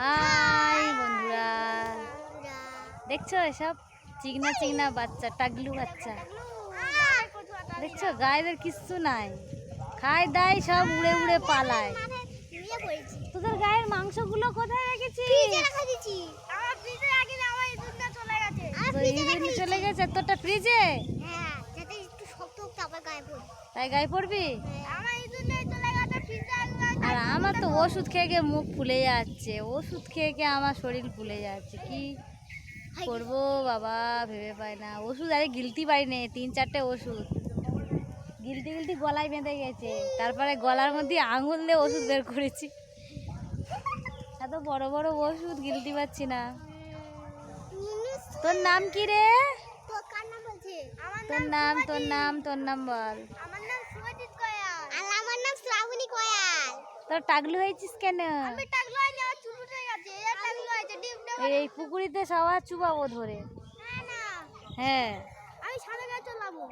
High বন্ধুরা। দেখছ এসব? চিকনা চিকনা বাচ্চা টাগলু বাচ্চা। দেখছ গায়েদের কিচ্ছু নাই। খায় দায় সব উড়ে উড়ে পালায়। তোদের গায়ের মাংসগুলো কোথায় রেখেছিস? চলে গেছে। তোরটা ফ্রিজে? তাই গায়ে পড়বি? আর আমার তো ওষুধ খেয়ে খেয়ে মুখ ফুলে যাচ্ছে ওষুধ খেয়ে খেয়ে আমার শরীর ফুলে যাচ্ছে কি করব বাবা ভেবে পাই না ওষুধ আরে গিলতি পারি নে তিন চারটে ওষুধ। গিলতি গিলতি গলায় বেঁধে গেছে তারপরে গলার মধ্যে আঙুল দিয়ে ওষুধ বের করেছি। এত বড় বড় ওষুধ গিলতি পাচ্ছি না। তোর নাম কি রে? তোর নাম তোর নাম তোর নাম বল। আমার নাম সুভাজিৎ কয়াল আর আমার নাম শ্রাবণী কয়াল তোর টাগলু হয়েছিস কেন? আমি টাকলো হয়নি আমার চুল উঠে গেছে এর টাকলো হয়েছে ডিমটা এই- পুকুরিতে সবার চুবাবো ধরে। হ্যাঁ। আমি সাদা গায়ে চলাবো।